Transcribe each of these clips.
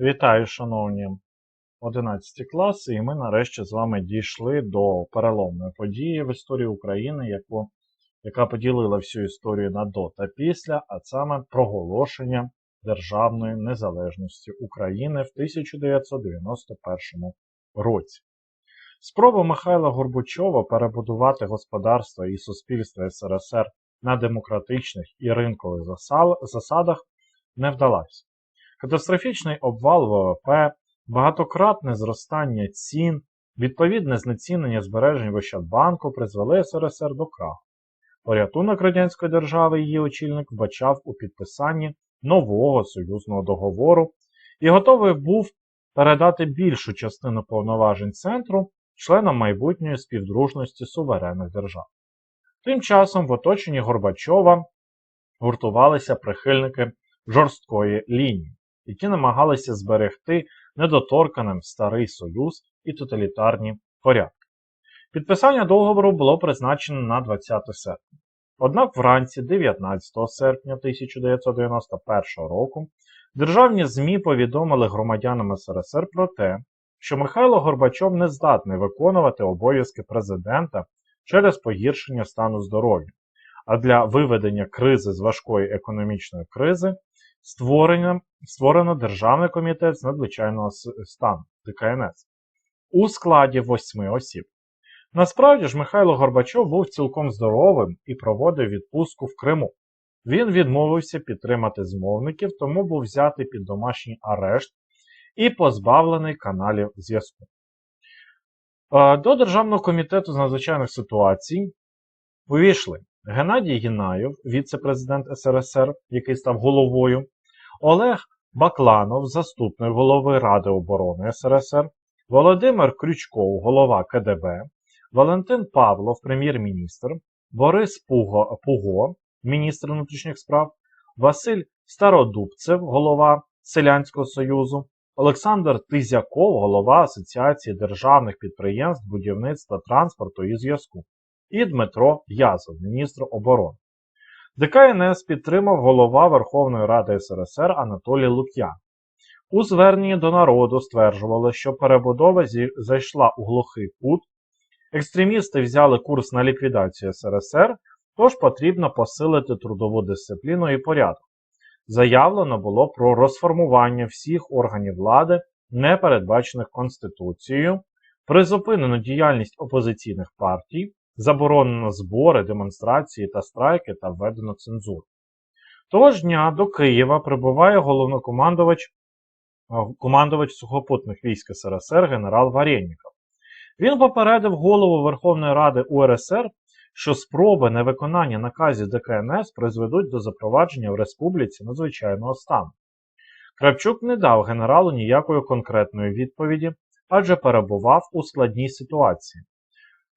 Вітаю, шановні 11 класи, і ми нарешті з вами дійшли до переломної події в історії України, яку, яка поділила всю історію на до та після, а саме проголошення державної незалежності України в 1991 році. Спроба Михайла Горбачова перебудувати господарство і суспільство СРСР на демократичних і ринкових засадах не вдалася. Катастрофічний обвал ВВП, багатократне зростання цін, відповідне знецінення збережень в Ощадбанку призвели СРСР до краху. Порятунок радянської держави її очільник вбачав у підписанні нового союзного договору і готовий був передати більшу частину повноважень центру членам майбутньої співдружності суверенних держав. Тим часом в оточенні Горбачова гуртувалися прихильники жорсткої лінії, які намагалися зберегти недоторканим старий союз і тоталітарні порядки. Підписання договору було призначено на 20 серпня. Однак вранці 19 серпня 1991 року державні ЗМІ повідомили громадянам СРСР про те, що Михайло Горбачов не здатний виконувати обов'язки президента через погіршення стану здоров'я, а для виведення кризи з важкої економічної кризи створено, створено Державний комітет з надзвичайного стану ДКНС у складі восьми осіб. Насправді ж Михайло Горбачов був цілком здоровим і проводив відпустку в Криму. Він відмовився підтримати змовників, тому був взятий під домашній арешт і позбавлений каналів зв'язку. Е, До Державного комітету з надзвичайних ситуацій увійшли Геннадій Гінаєв, віце-президент СРСР, який став головою, Олег Бакланов, заступник голови Ради оборони СРСР, Володимир Крючков, голова КДБ, Валентин Павлов, прем'єр-міністр, Борис Пуго, Пуго, міністр внутрішніх справ, Василь Стародубцев, голова Селянського союзу, Олександр Тизяков, голова Асоціації державних підприємств будівництва транспорту і зв'язку, і Дмитро Язов, міністр оборони. ДКНС підтримав голова Верховної Ради СРСР Анатолій Лук'ян. У зверненні до народу стверджували, що перебудова зайшла у глухий кут, екстремісти взяли курс на ліквідацію СРСР, тож потрібно посилити трудову дисципліну і порядок. Заявлено було про розформування всіх органів влади, не передбачених Конституцією, призупинено діяльність опозиційних партій, заборонено збори, демонстрації та страйки та введено цензуру. Того ж дня до Києва прибуває головнокомандувач командувач сухопутних військ СРСР генерал Варєнніков. Він попередив голову Верховної Ради УРСР, що спроби невиконання наказів ДКНС призведуть до запровадження в республіці надзвичайного стану. Кравчук не дав генералу ніякої конкретної відповіді, адже перебував у складній ситуації.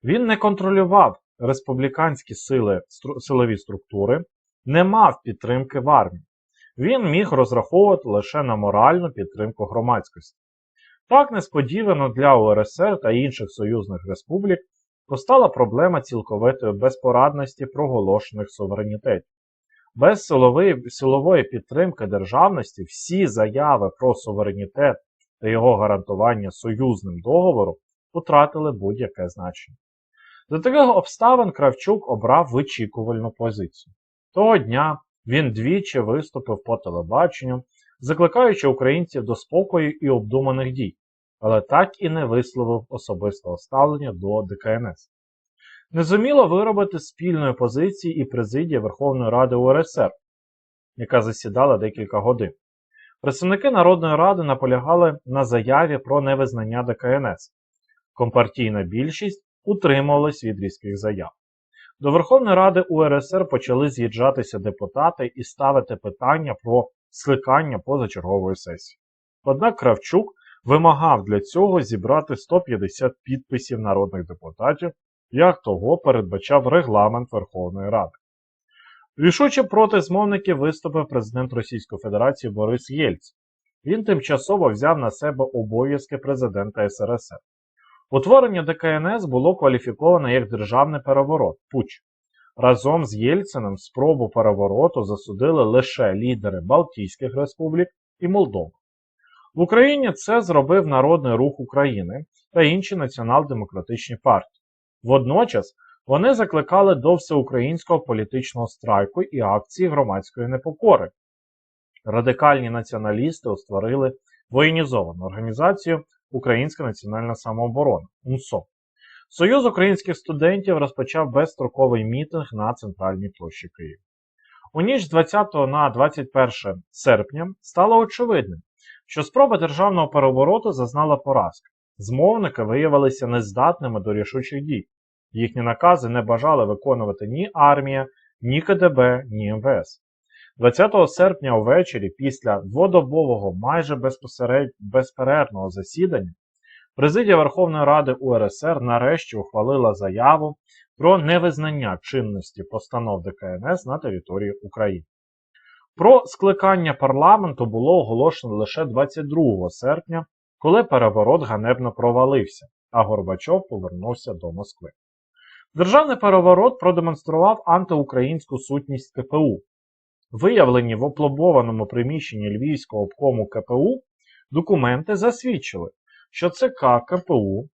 Він не контролював республіканські сили, стру- силові структури, не мав підтримки в армії. Він міг розраховувати лише на моральну підтримку громадськості. Так несподівано для УРСР та інших союзних республік постала проблема цілковитої безпорадності проголошених суверенітетів. Без силової, силової підтримки державності всі заяви про суверенітет та його гарантування союзним договором втратили будь-яке значення. За таких обставин Кравчук обрав вичікувальну позицію. Того дня він двічі виступив по телебаченню, закликаючи українців до спокою і обдуманих дій, але так і не висловив особистого ставлення до ДКНС. Не зуміло виробити спільної позиції і президія Верховної Ради УРСР, яка засідала декілька годин. Представники Народної Ради наполягали на заяві про невизнання ДКНС. Компартійна більшість утримувалась від різких заяв. До Верховної Ради УРСР почали з'їжджатися депутати і ставити питання про скликання позачергової сесії. Однак Кравчук вимагав для цього зібрати 150 підписів народних депутатів, як того передбачав регламент Верховної Ради. Рішуче проти змовників виступив президент Російської Федерації Борис Єльцин. Він тимчасово взяв на себе обов'язки президента СРСР. Утворення ДКНС було кваліфіковано як державний переворот пуч. Разом з Єльциним спробу перевороту засудили лише лідери Балтійських республік і Молдови. В Україні це зробив Народний рух України та інші націонал-демократичні партії. Водночас вони закликали до всеукраїнського політичного страйку і акції громадської непокори. Радикальні націоналісти створили воєнізовану організацію Українська національна самооборона УНСО. Союз українських студентів розпочав безстроковий мітинг на центральній площі Києва. У ніч з 20 на 21 серпня стало очевидним, що спроба державного перевороту зазнала поразки. Змовники виявилися нездатними до рішучих дій. Їхні накази не бажали виконувати ні армія, ні КДБ, ні МВС. 20 серпня увечері, після дводобового майже безпосеред... безперервного засідання, Президія Верховної Ради УРСР нарешті ухвалила заяву про невизнання чинності постанов ДКНС на території України. Про скликання парламенту було оголошено лише 22 серпня, коли переворот ганебно провалився, а Горбачов повернувся до Москви. Державний переворот продемонстрував антиукраїнську сутність КПУ. Виявлені в опломбованому приміщенні Львівського обкому КПУ документи засвідчили, що ЦК КПУ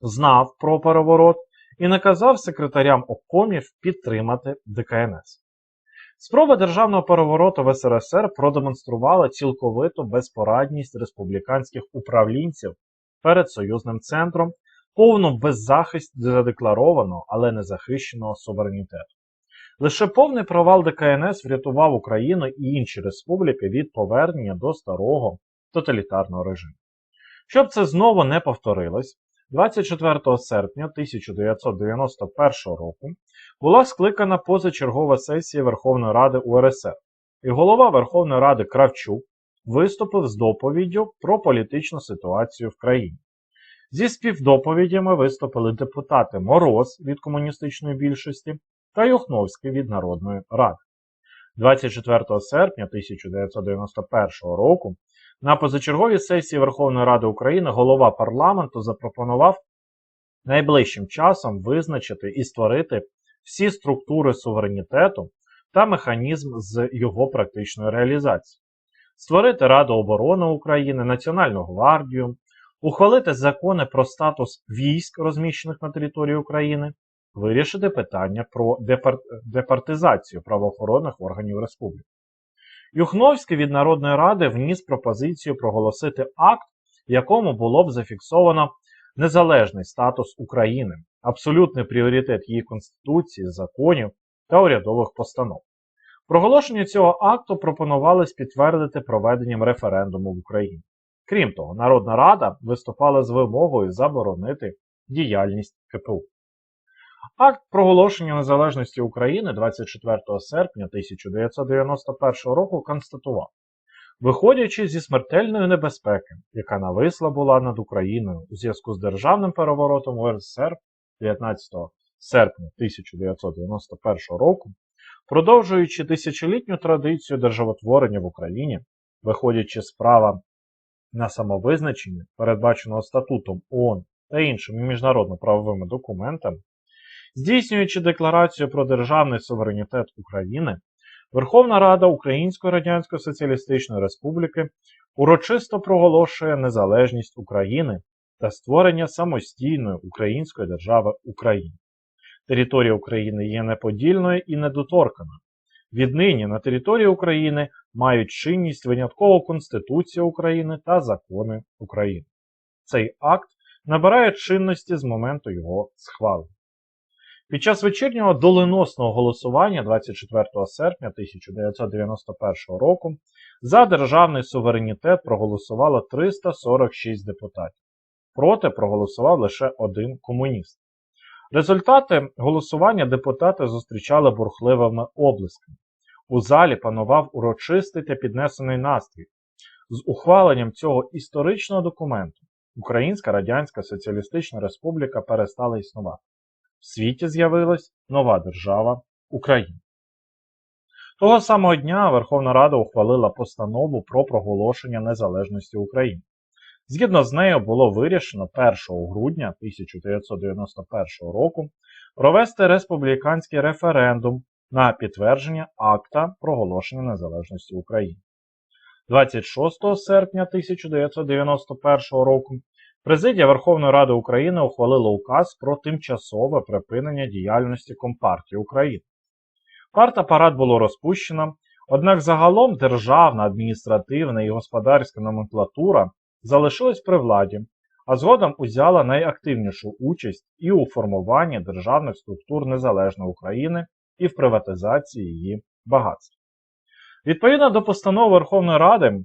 знав про переворот і наказав секретарям обкомів підтримати ДКНС. Спроба державного перевороту в СРСР продемонструвала цілковиту безпорадність республіканських управлінців перед союзним центром, повну беззахисть задекларованого, але не захищеного суверенітету. Лише повний провал ДКНС врятував Україну і інші республіки від повернення до старого тоталітарного режиму. Щоб це знову не повторилось, 24 серпня 1991 року була скликана позачергова сесія Верховної Ради УРСР, і голова Верховної Ради Кравчук виступив з доповіддю про політичну ситуацію в країні. Зі співдоповідями виступили депутати Мороз від комуністичної більшості та Юхновський від Народної Ради. 24 серпня 1991 року на позачерговій сесії Верховної Ради України голова парламенту запропонував найближчим часом визначити і створити всі структури суверенітету та механізм з його практичної реалізації, створити Раду оборони України, Національну гвардію, ухвалити закони про статус військ, розміщених на території України, вирішити питання про депар... департизацію правоохоронних органів республіки. Юхновський від Народної ради вніс пропозицію проголосити акт, в якому було б зафіксовано незалежний статус України, абсолютний пріоритет її конституції, законів та урядових постанов. Проголошення цього акту пропонувалось підтвердити проведенням референдуму в Україні. Крім того, Народна Рада виступала з вимогою заборонити діяльність КПУ. Акт проголошення незалежності України 24 серпня 1991 року констатував, виходячи зі смертельної небезпеки, яка нависла була над Україною у зв'язку з державним переворотом УРСР 19 серпня 1991 року, продовжуючи тисячолітню традицію державотворення в Україні, виходячи з права на самовизначення, передбаченого статутом ООН та іншими міжнародно-правовими документами, Здійснюючи декларацію про державний суверенітет України, Верховна Рада Української Радянської Соціалістичної Республіки урочисто проголошує незалежність України та створення самостійної української держави України. Територія України є неподільною і недоторканою. Віднині на території України мають чинність винятково Конституція України та закони України. Цей акт набирає чинності з моменту його схвалення. Під час вечірнього доленосного голосування 24 серпня 1991 року за державний суверенітет проголосувало 346 депутатів. Проти проголосував лише один комуніст. Результати голосування депутати зустрічали бурхливими облисками. У залі панував урочистий та піднесений настрій. З ухваленням цього історичного документу Українська Радянська Соціалістична Республіка перестала існувати в світі з'явилась нова держава Україна. Того самого дня Верховна Рада ухвалила постанову про проголошення незалежності України. Згідно з нею було вирішено 1 грудня 1991 року провести республіканський референдум на підтвердження акта проголошення незалежності України. 26 серпня 1991 року Президія Верховної Ради України ухвалила указ про тимчасове припинення діяльності Компартії України. Партапарат було розпущено, однак загалом державна, адміністративна і господарська номенклатура залишилась при владі, а згодом узяла найактивнішу участь і у формуванні державних структур Незалежної України і в приватизації її багатств. Відповідно до постанови Верховної Ради,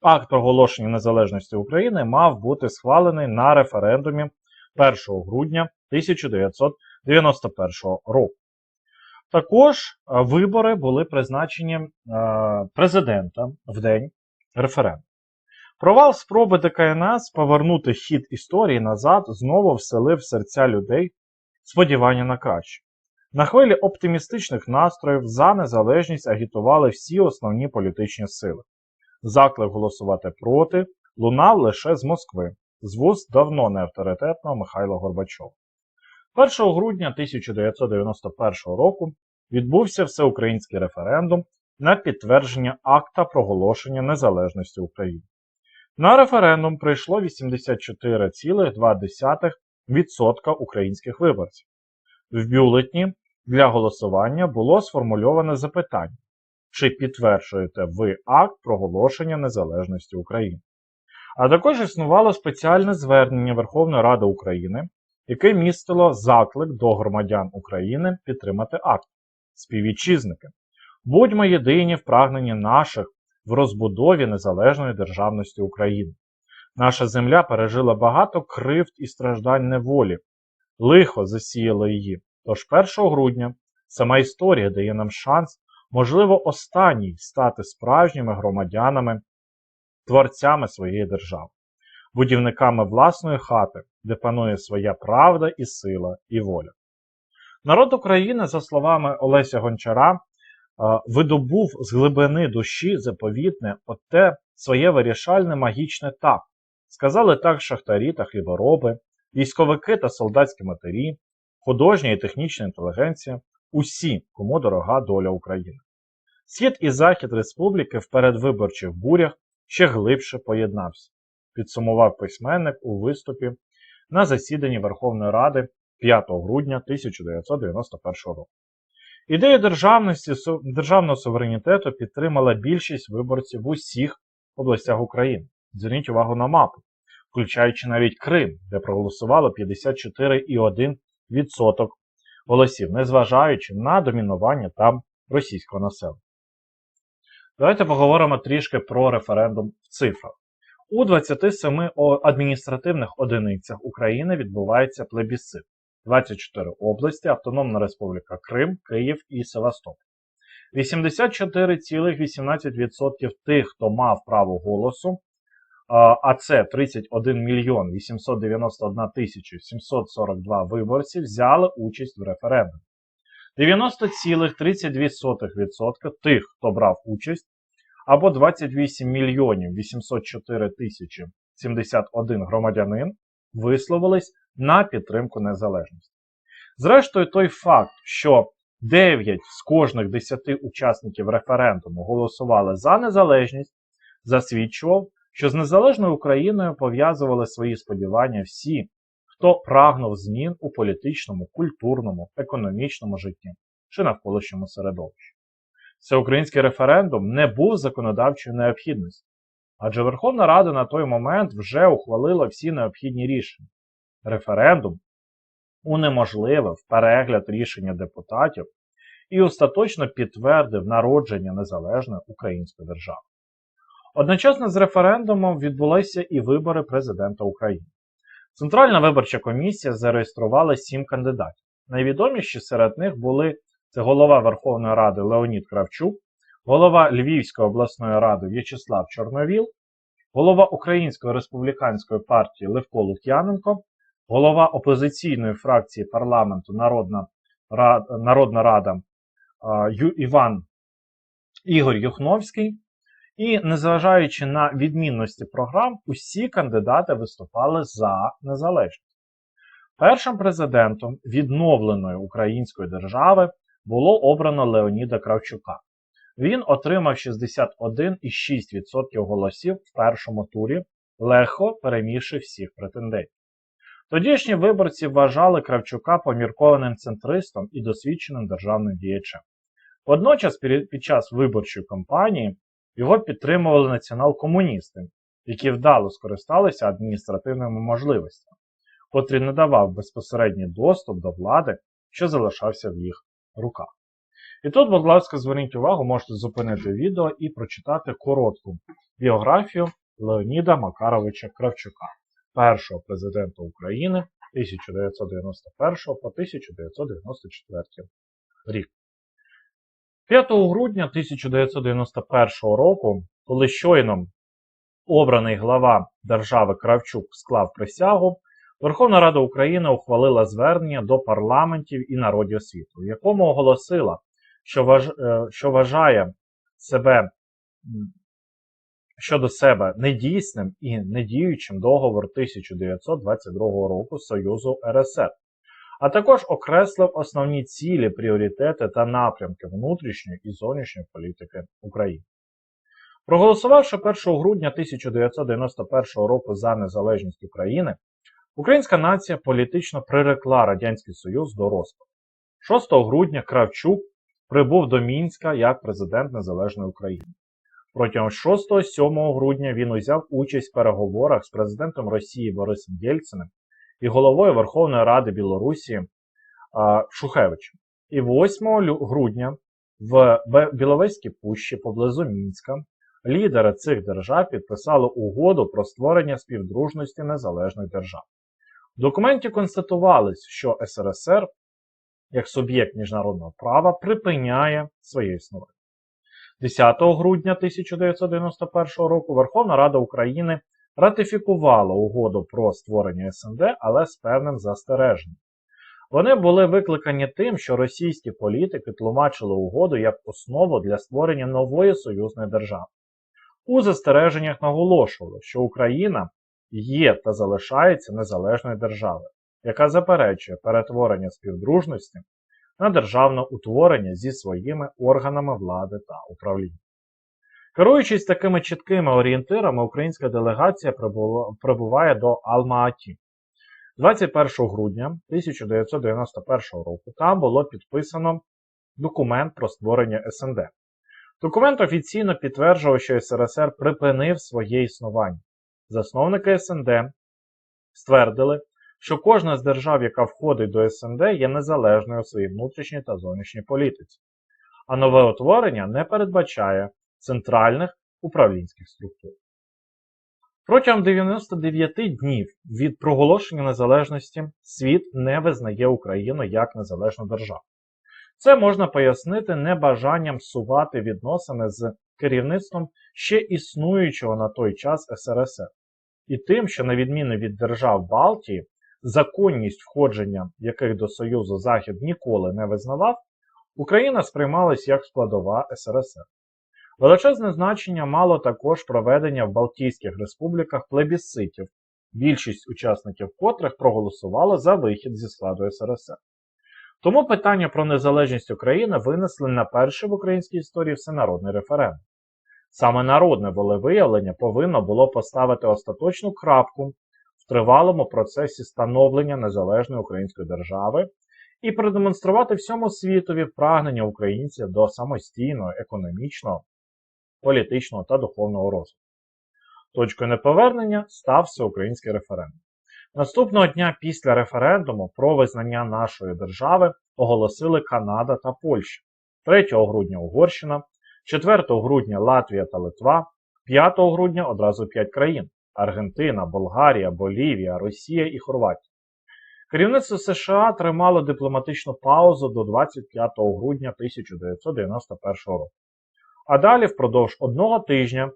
акт проголошення незалежності України мав бути схвалений на референдумі 1 грудня 1991 року. Також е, вибори були призначені е, президента в день референдуму. Провал спроби ДКНС повернути хід історії назад знову вселив серця людей сподівання на краще. На хвилі оптимістичних настроїв за незалежність агітували всі основні політичні сили. Заклик голосувати проти лунав лише з Москви, з вуст давно неавторитетного Михайла Горбачова. 1 грудня 1991 року відбувся всеукраїнський референдум на підтвердження акта проголошення незалежності України. На референдум прийшло 84,2% українських виборців. В бюлетні для голосування було сформульоване запитання, чи підтверджуєте ви акт проголошення незалежності України. А також існувало спеціальне звернення Верховної Ради України, яке містило заклик до громадян України підтримати акт. Співвітчизники. Будьмо єдині в прагненні наших в розбудові незалежної державності України. Наша земля пережила багато кривд і страждань неволі, лихо засіяло її. Тож 1 грудня сама історія дає нам шанс, можливо, останній стати справжніми громадянами, творцями своєї держави, будівниками власної хати, де панує своя правда і сила і воля. Народ України, за словами Олеся Гончара, видобув з глибини душі заповітне оте своє вирішальне магічне так. Сказали так шахтарі та хлібороби, військовики та солдатські матері, художня і технічна інтелігенція, усі, кому дорога доля України. Схід і захід республіки в передвиборчих бурях ще глибше поєднався, підсумував письменник у виступі на засіданні Верховної Ради 5 грудня 1991 року. Ідею державності, державного суверенітету підтримала більшість виборців в усіх областях України. Зверніть увагу на мапу, включаючи навіть Крим, де проголосувало 54,1% голосів, незважаючи на домінування там російського населення. Давайте поговоримо трішки про референдум в цифрах. У 27 адміністративних одиницях України відбувається плебісцит. 24 області, Автономна Республіка Крим, Київ і Севастополь. 84,18% тих, хто мав право голосу, а це 31 мільйон 891 тисячу 742 виборців, взяли участь в референдумі. 90,32% тих, хто брав участь, або 28 мільйонів 804 тисячі 71 громадянин висловились на підтримку незалежності. Зрештою, той факт, що 9 з кожних 10 учасників референдуму голосували за незалежність, засвідчував, що з незалежною Україною пов'язували свої сподівання всі, хто прагнув змін у політичному, культурному, економічному житті чи навколишньому середовищі. Всеукраїнський референдум не був законодавчою необхідністю, адже Верховна Рада на той момент вже ухвалила всі необхідні рішення. Референдум унеможливив перегляд рішення депутатів і остаточно підтвердив народження незалежної української держави. Одночасно з референдумом відбулися і вибори президента України. Центральна виборча комісія зареєструвала сім кандидатів. Найвідоміші серед них були це голова Верховної Ради Леонід Кравчук, голова Львівської обласної ради В'ячеслав Чорновіл, голова Української республіканської партії Левко Лук'яненко, голова опозиційної фракції парламенту Народна Рада, Народна Рада Іван Ігор Юхновський. І незважаючи на відмінності програм, усі кандидати виступали за незалежність. Першим президентом відновленої української держави було обрано Леоніда Кравчука. Він отримав 61,6% голосів в першому турі, легко перемігши всіх претендентів. Тодішні виборці вважали Кравчука поміркованим центристом і досвідченим державним діячем. Водночас, під час виборчої кампанії його підтримували націонал-комуністи, які вдало скористалися адміністративними можливостями, котрі не давав безпосередній доступ до влади, що залишався в їх руках. І тут, будь ласка, зверніть увагу, можете зупинити відео і прочитати коротку біографію Леоніда Макаровича Кравчука, першого президента України 1991 по 1994 рік. 5 грудня 1991 року, коли щойно обраний глава держави Кравчук склав присягу, Верховна Рада України ухвалила звернення до парламентів і народів світу, в якому оголосила, що, важ... е, що вважає себе щодо себе недійсним і недіючим договор 1922 року Союзу РСР, а також окреслив основні цілі, пріоритети та напрямки внутрішньої і зовнішньої політики України. Проголосувавши 1 грудня 1991 року за незалежність України, українська нація політично прирекла Радянський Союз до розпаду. 6 грудня Кравчук прибув до Мінська як президент Незалежної України. Протягом 6-7 грудня він узяв участь в переговорах з президентом Росії Борисом Єльциним і головою Верховної Ради Білорусі а, Шухевичем. І 8 грудня в Біловезькій пущі поблизу Мінська лідери цих держав підписали угоду про створення співдружності незалежних держав. В документі констатувалось, що СРСР як суб'єкт міжнародного права припиняє своє існування. 10 грудня 1991 року Верховна Рада України ратифікувала угоду про створення СНД, але з певним застереженням. Вони були викликані тим, що російські політики тлумачили угоду як основу для створення нової союзної держави. У застереженнях наголошували, що Україна є та залишається незалежною державою, яка заперечує перетворення співдружності на державне утворення зі своїми органами влади та управління. Керуючись такими чіткими орієнтирами, українська делегація прибуває до Алма-Аті. 21 грудня 1991 року там було підписано документ про створення СНД. Документ офіційно підтверджував, що СРСР припинив своє існування. Засновники СНД ствердили, що кожна з держав, яка входить до СНД, є незалежною у своїй внутрішній та зовнішній політиці, а нове утворення не передбачає центральних управлінських структур. Протягом 99 днів від проголошення незалежності світ не визнає Україну як незалежну державу. Це можна пояснити небажанням сувати відносини з керівництвом ще існуючого на той час СРСР, і тим, що на відміну від держав Балтії, законність входження яких до Союзу Захід ніколи не визнавав, Україна сприймалась як складова СРСР. Величезне значення мало також проведення в Балтійських республіках плебісцитів, більшість учасників котрих проголосували за вихід зі складу СРСР. Тому питання про незалежність України винесли на перший в українській історії всенародний референдум. Саме народне волевиявлення повинно було поставити остаточну крапку в тривалому процесі становлення незалежної української держави і продемонструвати всьому світові прагнення українців до самостійного економічного, політичного та духовного розвитку. Точкою неповернення став всеукраїнський референдум. Наступного дня після референдуму про визнання нашої держави оголосили Канада та Польща, 3 грудня Угорщина, 4 грудня Латвія та Литва, 5 грудня одразу 5 країн Аргентина, Болгарія, Болівія, Росія і Хорватія. Керівництво США тримало дипломатичну паузу до 25 грудня 1991 року. А далі впродовж одного тижня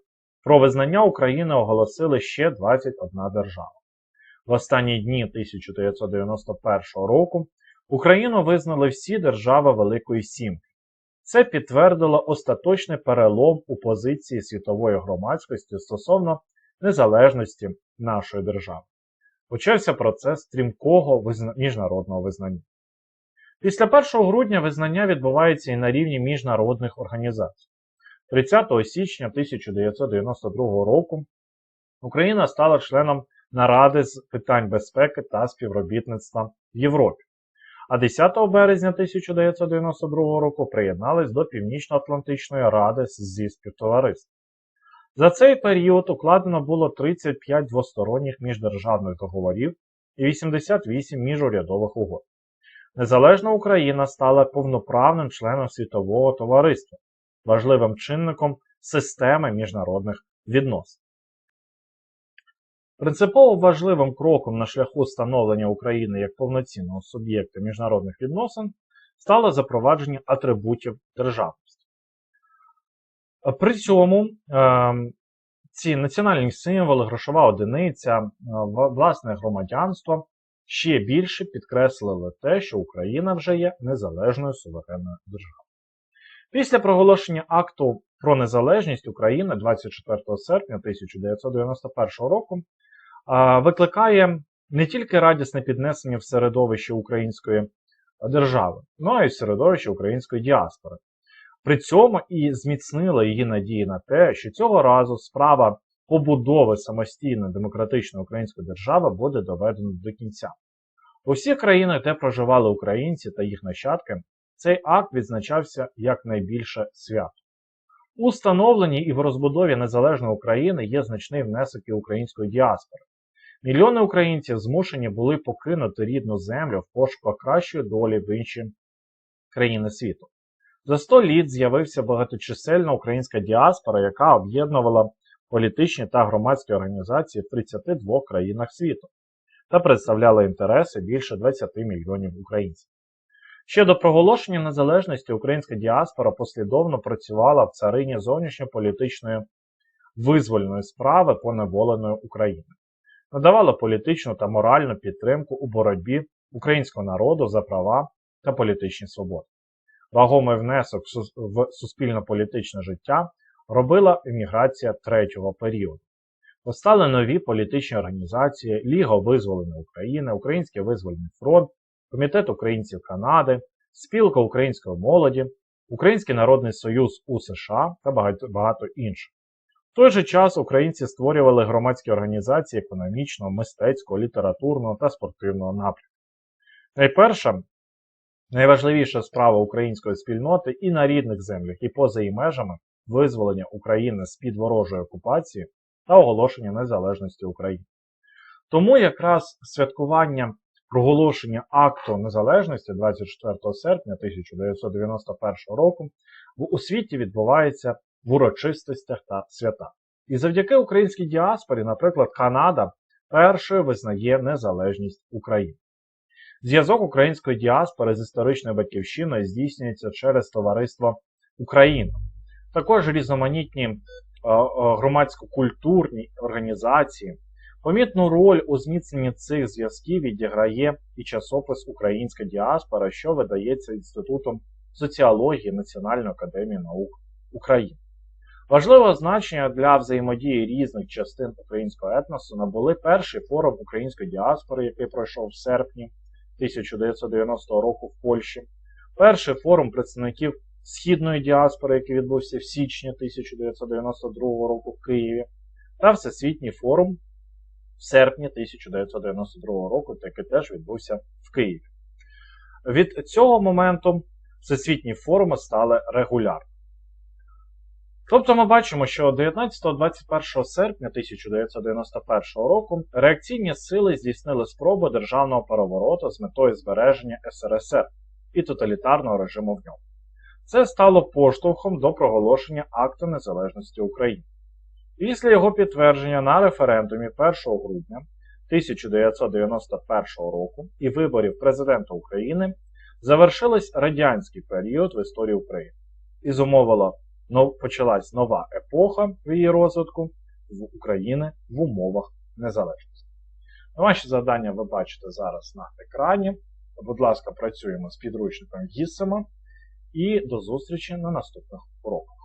про визнання України оголосили ще 21 держава. В останні дні 1991 року Україну визнали всі держави Великої Сімки. Це підтвердило остаточний перелом у позиції світової громадськості стосовно незалежності нашої держави. Почався процес стрімкого визна... міжнародного визнання. Після 1 грудня визнання відбувається і на рівні міжнародних організацій. 30 січня 1992 року Україна стала членом наради з питань безпеки та співробітництва в Європі. А 10 березня 1992 року приєдналась до Північно-Атлантичної ради зі співтовариства. За цей період укладено було 35 двосторонніх міждержавних договорів і 88 міжурядових угод. Незалежна Україна стала повноправним членом світового товариства, важливим чинником системи міжнародних відносин. Принципово важливим кроком на шляху становлення України як повноцінного суб'єкта міжнародних відносин стало запровадження атрибутів державності. При цьому е, ці національні символи, грошова одиниця, е, власне громадянство ще більше підкреслили те, що Україна вже є незалежною суверенною державою. Після проголошення акту про незалежність України 24 серпня 1991 року викликає не тільки радісне піднесення в середовище української держави, але й в середовище української діаспори. При цьому і зміцнила її надії на те, що цього разу справа побудови самостійної демократичної української держави буде доведена до кінця. У всіх країнах, де проживали українці та їх нащадки, цей акт відзначався як найбільше свято. У встановленні і в розбудові незалежної України є значний внесок і української діаспори. Мільйони українців змушені були покинути рідну землю в пошуках кращої долі в інші країни світу. За 100 літ з'явився багаточисельна українська діаспора, яка об'єднувала політичні та громадські організації в 32 країнах світу та представляла інтереси більше 20 мільйонів українців. Ще до проголошення незалежності українська діаспора послідовно працювала в царині зовнішньополітичної визвольної справи поневоленої України надавала політичну та моральну підтримку у боротьбі українського народу за права та політичні свободи. Вагомий внесок в суспільно-політичне життя робила еміграція третього періоду. Постали нові політичні організації Ліга визволення України, Український визвольний фронт, Комітет українців Канади, Спілка української молоді, Український Народний Союз у США та багато, багато інших. В той же час українці створювали громадські організації економічного, мистецького, літературного та спортивного напрямку. Найперша, найважливіша справа української спільноти і на рідних землях, і поза її межами визволення України з під ворожої окупації та оголошення незалежності України. Тому якраз святкування проголошення акту незалежності 24 серпня 1991 року у світі відбувається в урочистостях та святах. І завдяки українській діаспорі, наприклад, Канада першою визнає незалежність України. Зв'язок української діаспори з історичною батьківщиною здійснюється через Товариство Україна. Також різноманітні е, е, громадсько-культурні організації. Помітну роль у зміцненні цих зв'язків відіграє і часопис Українська діаспора, що видається Інститутом соціології Національної академії наук України. Важливе значення для взаємодії різних частин українського етносу набули перший форум української діаспори, який пройшов в серпні 1990 року в Польщі, перший форум представників східної діаспори, який відбувся в січні 1992 року в Києві, та Всесвітній форум серпні 1992 року, який теж відбувся в Києві. Від цього моменту всесвітні форуми стали регулярними. Тобто ми бачимо, що 19-21 серпня 1991 року реакційні сили здійснили спробу державного перевороту з метою збереження СРСР і тоталітарного режиму в ньому. Це стало поштовхом до проголошення Акту Незалежності України. Після його підтвердження на референдумі 1 грудня 1991 року і виборів президента України завершилась радянський період в історії України і зумовило почалась нова епоха в її розвитку в України в умовах незалежності. Ваші завдання ви бачите зараз на екрані. Будь ласка, працюємо з підручником Гіссема і до зустрічі на наступних уроках.